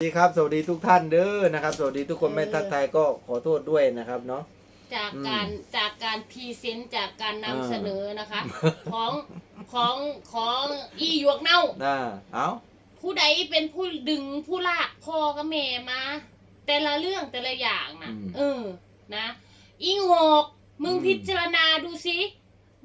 สวัสดีครับสวัสดีทุกท่านเด้อนะครับ สวัสดีทุกคนไม่ทักทายก็ขอโทษด้วยนะครับเนาะ จากอืมการจากการพรีเซนต์จากการนำอ่าเสนอนะคะ ของของของอีหยวกเน่าน่าเอาผู้ใดเป็นผู้ดึงผู้ลากพ่อกับแม่มา แต่ละเรื่องแต่ละอย่างนะเออนะอิงหกมึงพิจารณาดูสิ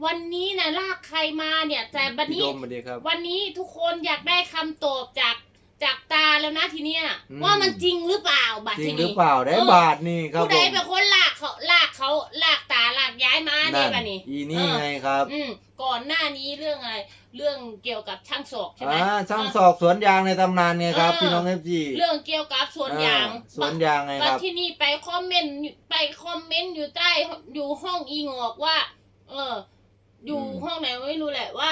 วันนี้นะลากใครมาเนี่ย แต่บันพี่นี้โดมสวัสดีครับวันนี้ทุกคนอยากได้คำตอบจาก จากตาแล้วนะทีเนี้ยอืม ว่ามันจริงหรือเปล่าบัดจริทีงหรืนี้ อเปล่าได้เออ บาทนี่ครับผู้ผใดมเป็นคนลากเขาลากเขาลากตาลากย้ายมาเนี่นั่ยนบัดนี้อีนี่เออไงครับ อืมก่อนหน้านี้เรื่องอะไรเรื่องเกี่ยวกับช่างศอกใช่ไหม อ่าช่างสอกสวนยางในตำนานไงครับ เออ พี่น้องเอฟจีเรื่องเกี่ยวกับสวนยางสวนยางไงบัคดรับ ที่นี่ไปคอมเมนต์ไปคอมเมนต์อยู่ใต้อยู่ห้องอีงอกว่า เออ อยู่อืม ห้องไหนไม่รู้แหละว่า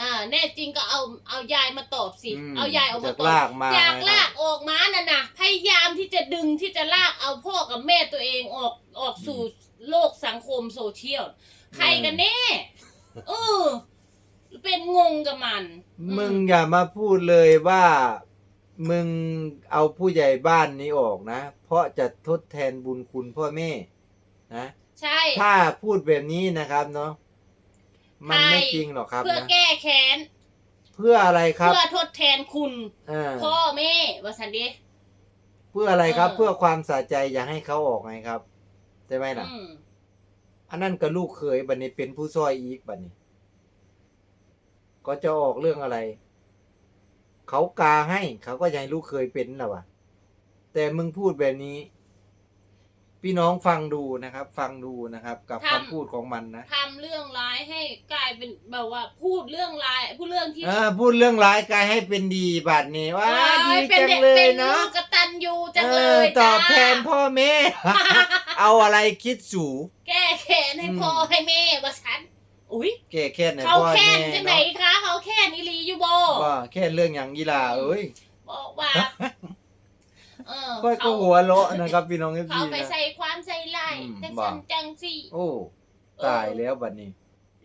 อ่าแน่จริงก็เอาเอายายมาตอบสิมเอายายออกมาจากตอบลากมาอยากไงลาคกรับออกมาน่ะนะพยายามที่จะดึงที่จะลากเอาพ่อกับแม่ตัวเองออกออกสู่โลกสังคมโซเชียลใครกันแน่เออเป็นงงกับมันมึงอย่ามาพูดเลยว่า มึงเอาผู้ใหญ่บ้านนี้ออกนะ เพราะจะทดแทนบุญคุณพ่อแม่นะ ใช่ ถ้าพูดแบบนี้นะครับเนาะ มันไม่จริงหรอกครับเพื่อนะแก้แค้น เพื่ออะไรครับ เพื่อทดแทนคุณ อ่า พ่อแม่วาสันดีเพื่ออะไรครับ เออ เพื่อความสะใจอยากให้เขาออกไงครับใช่ไหมล่ะ อืมอันนั้นก็ลูกเคยบัดนี้เป็นผู้ซอยอีกบัดนี้ ก็จะออกเรื่องอะไร เขากาให้ เขาก็ยังให้ลูกเคยเป็นแหละวะแต่มึงพูดแบบนี้ พี่น้องฟังดูนะครับ ฟังดูนะครับ กับคำพูดของมันนะทำเรื่องร้ายให้กลายเป็นแบบว่าพูดเรื่องร้ายพูดเรื่องที่เออพูดเรื่องร้ายกลายให้เป็นดีบัดนี้ว่าเออดีเป็นจังเด็กเลยเป็นเนาะลูกกตันยูจังเอเลอยตจ้าอบแทนพ่อแม่ เอาอะไรคิดสูแก้แค้นให้พ่ออืมให้แม่ว่าฉันอุ้ยแก้แค้นในเขาพ่อแค้แม่นจังไหนเนาะคะเขาแค้นอีหลีอยู่บ่ว่าแค่เรื่องอย่างกีฬาเอ้ย บอกว่า เออค่อยก็เขาหัวเราะนะครับ พี่น้องเอฟเขาซีไปนะ ใส่ความใส่ไล่อืมจังบ่สันจังสี่ โอ้ ตายแล้วบัดนี้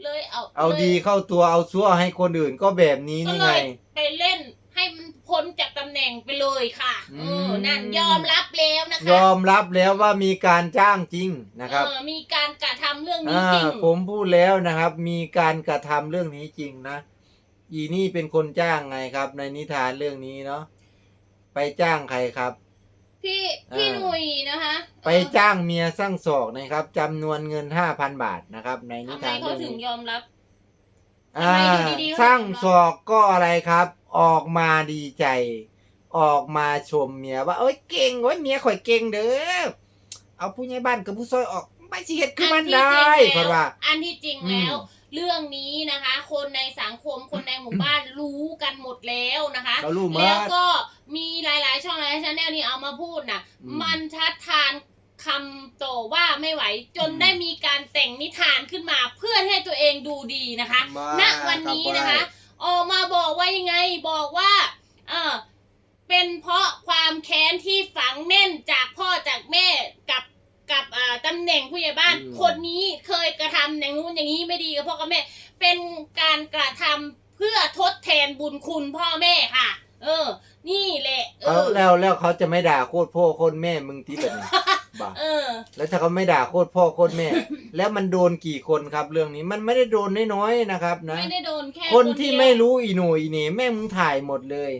เลยเอาเอาลยดีเข้าตัวเอาชั่วให้คนอื่นก็แบบนี้ก็นี่เลไง ยไปเล่นให้มันพ้นจากตำแหน่งไปเลยค่ะอืเอมอนั่นยอมรับแล้วนะคะยอมรับแล้วว่ามีการจ้างจริงนะครับ เออมีการกระทำเรื่องนี้อ่าจริงผมพูดแล้วนะครับ มีการกระทำเรื่องนี้จริงนะ อีนี่เป็นคนจ้างไงครับ ในนิทานเรื่องนี้เนาะไปจ้างใครครับ พี่พี่อ่าหนุ่ยนะคะไปจ้างเมียสร้างศอกนะครับจำนวนเงินห้าพันบาทนะครับ ในเออนิทำไมทานเขาเรื่องถึงนี้ยอมรับ อ่าทำไมอยู่ดีๆเขาสร้างถึงยอมรับศอกก็อะไรครับ ออกมาดีใจ ออกมาชมเมียว่าเอ้ยเก่งเว้ยเมียข่อยเก่งเด้อเอาผู้ใหญ่บ้านกับผู้ซอยออกไม่สิเฮ็ดคือมันได้อันที่จเพริงราะแล้วว่าอันที่จริงอืมแล้ว เรื่องนี้นะคะ คนในสังคมคนใน หมู่บ้านรู้กันหมดแล้วนะคะเรารู้มาแล้วก็มีหลาย ๆ ช่องหลายชาแนลนี่เอามาพูดนะอืม มันทัดทานคำโตว่าไม่ไหวจนอืมได้มีการแต่งนิทานขึ้นมาเพื่อให้ตัวเองดูดีนะคะ มาณวันนี้ครับนะคะออกมาบอกว่ายังไงบอกว่าเออเป็นเพราะความแค้นที่ฝังแน่นจากพ่อจากแม่กับกับอ่าตำแหน่งผู้ใหญ่บ้าน อืม คนนี้เคยกระทำอย่างนู้นอย่างนี้ไม่ดีกับพ่อกับแม่ เป็นการกระทำเพื่อทดแทนบุญคุณพ่อแม่ค่ะ เออ นี่แหละ เอเอาอ แล้วแล้วเขาจะไม่ด่าโคตรพ่อโคตรแม่มึงทีแบบนี้ บ้าเออ แล้วถ้าเขาไม่ด่าโคตรพ่อโคตรแม่ แล้วมันโดนกี่คนครับเรื่องนี้มันไม่ได้โดนน้อยๆนะครับนะ ไม่ได้โดนแค่คนที่เดียวไม่รู้อีหนูอีเหนี่แม่มึงถ่ายหมดเลย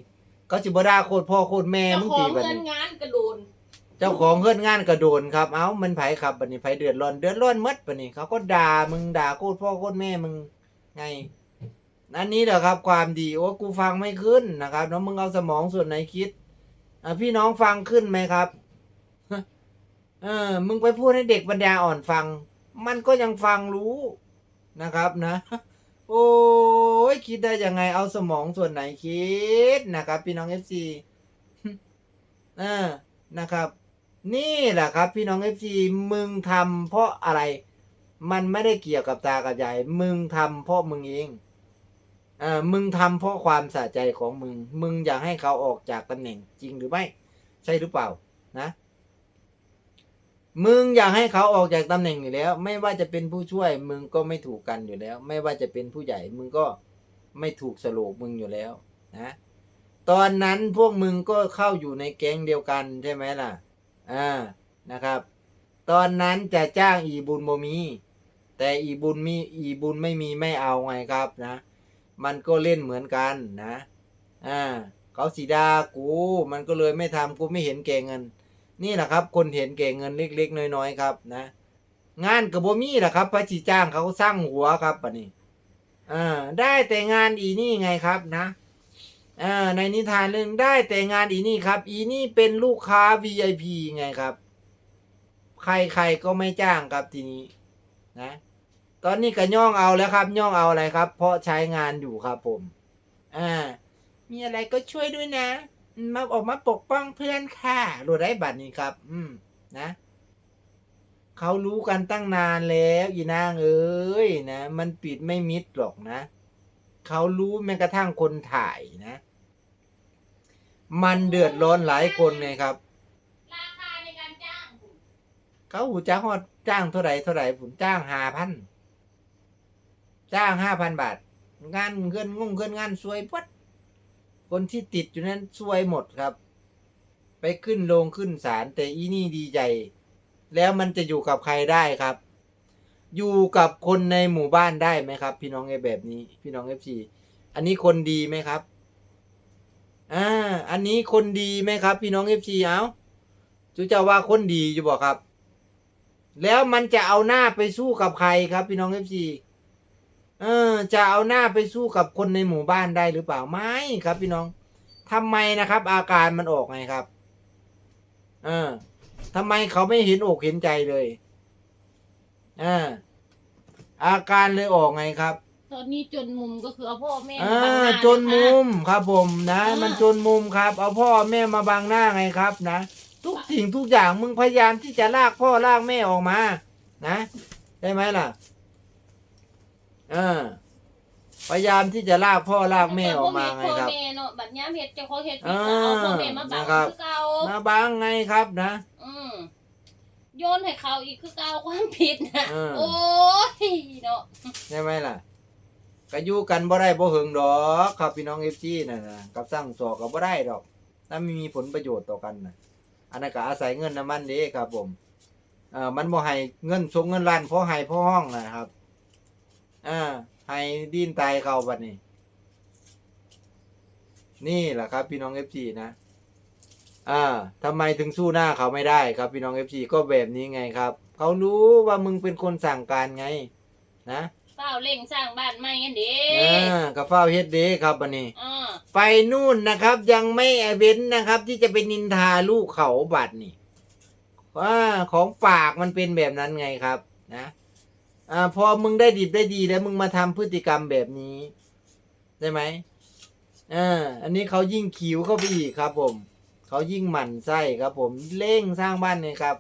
ก็จิบด่าโคตรพ่อโคตรแม่เจ้ามึงขอตีงแบบเงินนี้งานกระโดน เจ้าของเพื่อนงานก็โดนครับ เอ้ามันไผครับบัดนี้ไผเดือดร้อนเดือดร้อนหมัดบัดนี้เขาก็ด่ามึงด่าโคตรพ่อโคตรแม่มึงไง อันนี้แหละครับ ความดีโอ้กูฟังไม่ขึ้นนะครับ แล้วมึงเอาสมองส่วนไหนคิดอพี่น้องฟังขึ้นไหมครับเออมึงไปพูดให้เด็กปัญญาอ่อนฟัง มันก็ยังฟังรู้นะครับนะ โอ้ยคิดได้ยังไงเอาสมองส่วนไหนคิดนะครับ พี่น้องเอฟซีเออนะครับ นี่แหละครับ พี่น้องเอฟซีมึงทำเพราะอะไร มันไม่ได้เกี่ยวกับตากับยายมึงทำเพราะมึงเอง เออมึงทำเพราะความสะใจของมึง มึงอยากให้เขาออกจากตำแหน่งจริงหรือไม่ ใช่หรือเปล่านะ มึงอยากให้เขาออกจากตำแหน่งอยู่แล้ว ไม่ว่าจะเป็นผู้ช่วย มึงก็ไม่ถูกกันอยู่แล้ว ไม่ว่าจะเป็นผู้ใหญ่ มึงก็ไม่ถูกสโลกมึงอยู่แล้วนะ ตอนนั้นพวกมึงก็เข้าอยู่ในแก๊งเดียวกันใช่ไหมล่ะอ่านะครับ ตอนนั้นจะจ้างอีบุญบ่มี แต่อีบุญมีอีบุญไม่มีไม่เอาไงครับนะ มันก็เล่นเหมือนกันนะ อ่าเขาสีดากู มันก็เลยไม่ทำกูไม่เห็นแก่เงิน นี่แหละครับ คนเห็นแก่เงินเล็ก ๆ น้อยๆครับนะ งานกับบมี่แหละครับพระจีจ้างเขาสร้างหัวครับปะนี่อ่าได้แต่งานอีนี่ไงครับนะอ่าในนิทานเรื่องได้แต่งานอีนี่ครับ อีนี่เป็นลูกค้า VIP ไงครับ ใครๆก็ไม่จ้างครับทีนี้นะ ตอนนี้ก็ย่องเอาแล้วครับ ย่องเอาอะไรครับ เพราะใช้งานอยู่ครับผม อ่า มีอะไรก็ช่วยด้วยนะ มาออกมาปกป้องเพื่อนค่ะรู้ได้บัตรนี้ครับ อืม นะเขารู้กันตั้งนานแล้วอีนางเอ้ยนะ มันปิดไม่มิดหรอกนะเขารู้แม้กระทั่งคนถ่ายนะ มันเดือดร้อนหลายคนไงครับราคาในการจ้างผมเขาหูจ้างฮอดจ้างเท่าไหร่เท่าไหร่ผมจ้างห้าพัน จ้างห้าพันบาท งานเงินงงเงินงานสวยปัดคนที่ติดอยู่นั้นสวยหมดครับ ไปขึ้นโรงขึ้นศาลแต่อีนี่ดีใจแล้วมันจะอยู่กับใครได้ครับ อยู่กับคนในหมู่บ้านได้ไหมครับ พี่น้องไอ้แบบนี้ พี่น้องเอฟซีอันนี้คนดีไหมครับอ่าอันนี้คนดีไหมครับ พี่น้องเอฟซีเอาจูเจ้าว่าคนดีอยู่บอกครับ แล้วมันจะเอาหน้าไปสู้กับใครครับ พี่น้องเอฟซี เออจะเอาหน้าไปสู้กับคนในหมู่บ้านได้หรือเปล่าไม่ครับพี่น้องทำไมนะครับ อาการมันออกไงครับ เออทำไมเขาไม่เห็นอกเห็นใจเลยอ่าอาการเลยออกไงครับ ตอนนี้จนมุมก็คือเอาพ่อแม่อ่ามาบังหน้าจนมุมครับผมนะอ่ามัมันจนมุมครับ เอาพ่อแม่มาบังหน้าไงครับ นะทุกสิ่งทุกอย่างมึงพยายามที่จะลากพ่อลากแม่ออกมา นะ ได้ไหมล่ะ เออ พยายามที่จะลากพ่อลากแม่ออกมาไงครับ พ่อแม่เนาะบัดย้ำเฮ็ดเจะเขาเฮ็ดผิดอ่าก็เอาพ่อแม่มาบังนะครับคือเก่ามาบังไงครับนะ อืมโยนให้เขาอีกคือเก่าความผิดนะอ่าโอ้ยเนาะใช่ไหมล่ะก็อยู่กันบ่ได้บ่หึงดอกครับพี่น้องเอฟซีน่ะนะกับสร้างสอกก็บ่ได้ดอกถ้าไม่มีผลประโยชน์ต่อกันนะอันนั้นก็อาศัยเงินน้ำมันเด้ครับผมเอ่ามันบ่ให้เงินส่งเงินล้านเพราะให้เพราะห้องนะครับ อ่าให้ดินตายเขาบัดนี้ นี่แหละครับ พี่น้องเอฟซีนะอ่าทำไมถึงสู้หน้าเขาไม่ได้ครับ พี่น้องเอฟซีก็แบบนี้ไงครับเขารู้ว่ามึงเป็นคนสั่งการไง นะเฝ้าเร่งสร้างบ้านใหม่กันเด้อ่ากับเฝ้าเฮ็ดเด้ครับบันนี้อ่าไปนู่นนะครับ ยังไม่เว้นนะครับ ที่จะไปนินทาลูกเขาบัดนี่ว่าของปากมันเป็นแบบนั้นไงครับ นะ อ่าพอมึงได้ดีได้ดีแล้วมึงมาทำพฤติกรรมแบบนี้ใช่ไหมอ่าอันนี้เขายิ่งขิวเข้าไปอีกครับ ผมเขายิ่งหมั่นไส้ครับ ผมเร่งสร้างบ้านเนี่ยครับ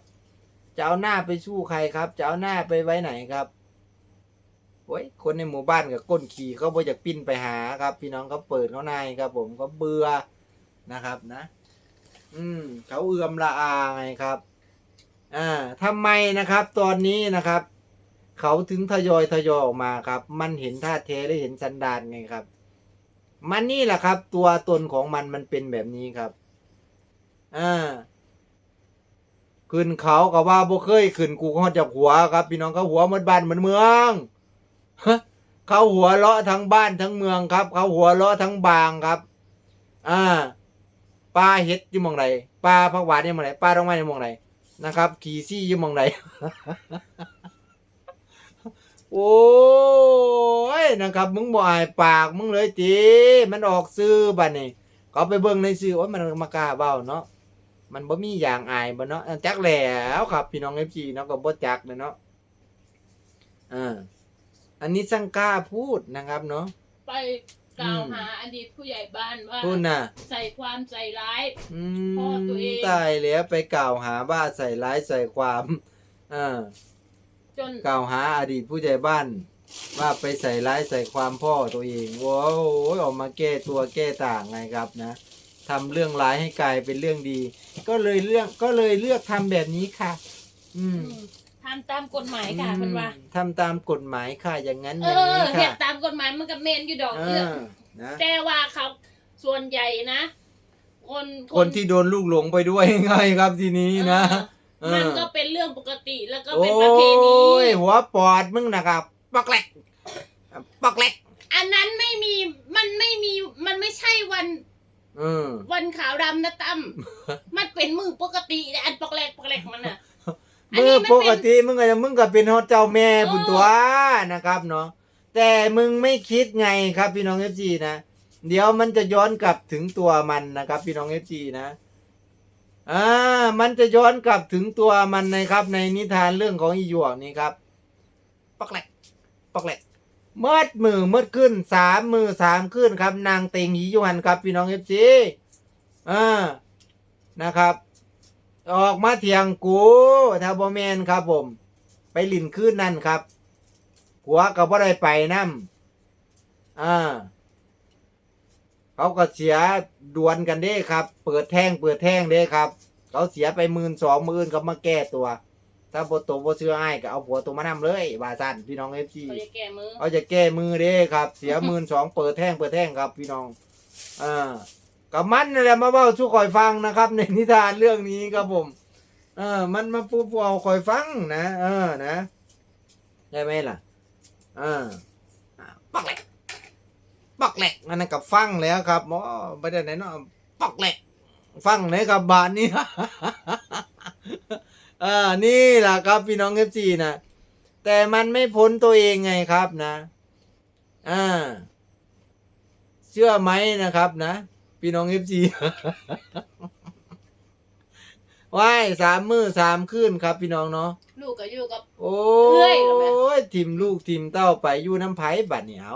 จะเอาหน้าไปสู้ใครครับจะเอาหน้าไปไว้ไหนครับโอ้ยคนในหมู่บ้านกับก้นขี่เขาบ่อยากปิ้นไปหาครับ พี่น้องเขาเปิดเขาในครับ ผมเขาเบื่อนะครับนะ อืมเขาเอือมละอาไงครับ อ่าทำไมนะครับ ตอนนี้นะครับ เขาถึงทยอยทยอยออกมาครับ มันเห็นท่าเทและเห็นสันดานไงครับ มันนี่แหละครับ ตัวตนของมันมันเป็นแบบนี้ครับอ่าขึ้นเขาก็ว่าบ่เคยขึ้นกูก็จากหัวครับ พี่น้องเขาหัวหมดบ้านเหมือนเมืองเขาหัวเลาะทั้งบ้านทั้งเมืองครับ เขาหัวเลาะทั้งบางครับ อ่าปลาเห็ดยู่มองไหนปลาผักหวานยู่มองไหนปลาดอกไม้ยู่มองไหนนะครับ ขี่ซี่ยู่มองไหน โอ้ยนะครับ มึงบ่อายปากมึงเลยจีมันออกซื้อบัดนี่เขาไปเบิ่งในซื้อโอ้ยมันมากล้าเว้าเนาะมันบ่มีอย่างอายบ่เนาะอะจักแล้วครับ พี่น้อง FC เนาะก็บ่จักเลยเนาะอ่าอันนี้ช่างกล้าพูดนะครับเนาะไปกล่าวหาอดีตผู้ใหญ่บ้านว่าพูดน่ะใส่ความใจร้ายอืพ่อมตัวเองตายแล้วไปกล่าวหาว่าใส่ร้ายใส่ความอ่า จนกล่าวหาอดีตผู้ใหญ่บ้าน ว่าไปใส่ร้ายใส่ความพ่อตัวเองว้าวออกมาแก้ตัวแก้ต่างไงครับนะทำเรื่องร้ายให้กลายเป็นเรื่องดี ก็เลยเรื่องก็เลยเลือกทำแบบนี้ค่ะ อืมอืมทำตามกฎหมายค่ะเพิ่นว่า ทำตามกฎหมายค่ะ อย่างนั้นอเอย่างนี้อเฮ็ค่ะดตามกฎหมายมันก็แม่นอยู่ดอกเอเอื้ออนะ แต่ว่าเขาส่วนใหญ่นะ คน คนที่โดนลูกหลงไปด้วยไงครับทีนี้นะ เออมัน เออก็เป็นเรื่องปกติแล้วก็โอ้เป็นประเพณียหัวปอดมึงนะครับปอกแหลกปอกแหลกอันนั้นไม่มีมันไม่มีมันไม่ใช่วันเออ วันขาวดำนะตั้มมันเป็นมือปกติแต่อันปอกแรกปอกแรกมันอะ อันมืนี้อมันปเป็นกติมึงก็มึงก็เป็นฮอดเจ้าแม่เออบุญตัวนะครับเนาะแต่มึงไม่คิดไงครับพี่น้องเอฟซีนะ เดี๋ยวมันจะย้อนกลับถึงตัวมันนะครับ พี่น้องเอฟซีนะ อ่ามันจะย้อนกลับถึงตัวมันนะครับ ในนิทานเรื่องของอีหยวกนี้ครับปอกแหลกปอกแหลกเมื่อมือเมื่อขึ้นสามมือสามขึ้นครับ นางเต็งหียวนครับพี่น้องเอฟซีอ่านะครับ ออกมาเถียงกูถ้าบ่แมนครับผม ไปลินคืนนั่นครับผัวก็บ่ได้ไปนํอ่า เขาก็เสียดวนกันเด้ครับ เปิดแท่งเปิดแท่งเด้ครับ เขาเสียไปหมื่นสองหมื่นก็มาแก้ตัว ถ้าบ่โตบ่เชื่ออ้ายก็เอาผัวตัวมานํเลยว่าซั่นพี่น้อง FC เขาจะแก้มือเขาจะแก้มือเด้ครับ เสียหมื่นสองเปิดแท่งเปิดแท่งครับ พี่น้องอ่ากับมันนั่นแหละมาเบ้าสู้คอยฟังนะครับ ในนิทานเรื่องนี้ครับผม เออ มันมาปูปูเอาคอยฟังนะเออนะ ได้ไหมล่ะ เอออ่าปักแหลก ปักแหลกอันนั้นกับฟังแล้วครับหมอไม่ได้ไหนเนาะปักแหลกฟังไหนกับบานนี้เออนี่แหละครับพี่น้องเอฟซีนะแต่มันไม่พ้นตัวเองไงครับนะอ่าเชื่อไหมนะครับนะ พี่น้องเอฟซีว่ายสามมือสามคืนครับ พี่น้องเนาะลูกก็อยู่กับ โอ้เรื่อยเหรอแม่ยทิมลูกทิมเต้าไปอยู่น้ำไผ่บัดเหนียว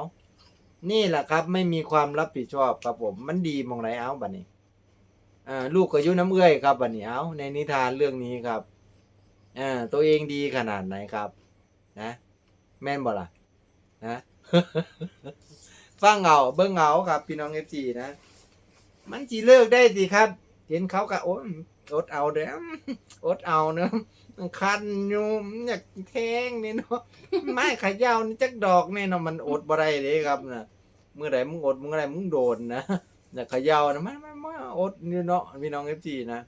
นี่แหละครับ ไม่มีความรับผิดชอบครับผม มันดีมองไหนเอาบัดนี้อ่าลูกก็ยู่น้ำเอื้อยครับบัดเหนียวในนิทานเรื่องนี้ครับอ่าตัวเองดีขนาดไหนครับ นะ แม่นบ่ล่ะนะฟังเอาเบิ่งเอาครับ พี่น้องเอฟซีนะ มันจีเลิกได้สิครับ เห็นเขาก็โอ้ อดเอาเด้ออดเอาเนอะคันอยู่มันอยากแทงนี่เนาะไม้ขยาวนี่จักดอกนี่เนาะมันอดบ่ได้เด้ครับนะเมื่อไหร่มึงอดมึงอะไรมึงโดนนะอยากขยาวนะไมันมันมันอดนี่เนาะพี่น้องเอฟซีนะ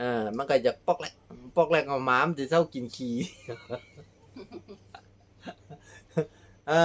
อ่ามันก็อยากปอกแหลกปอกแหลกเอาหมามนจะเศร้ากินขี้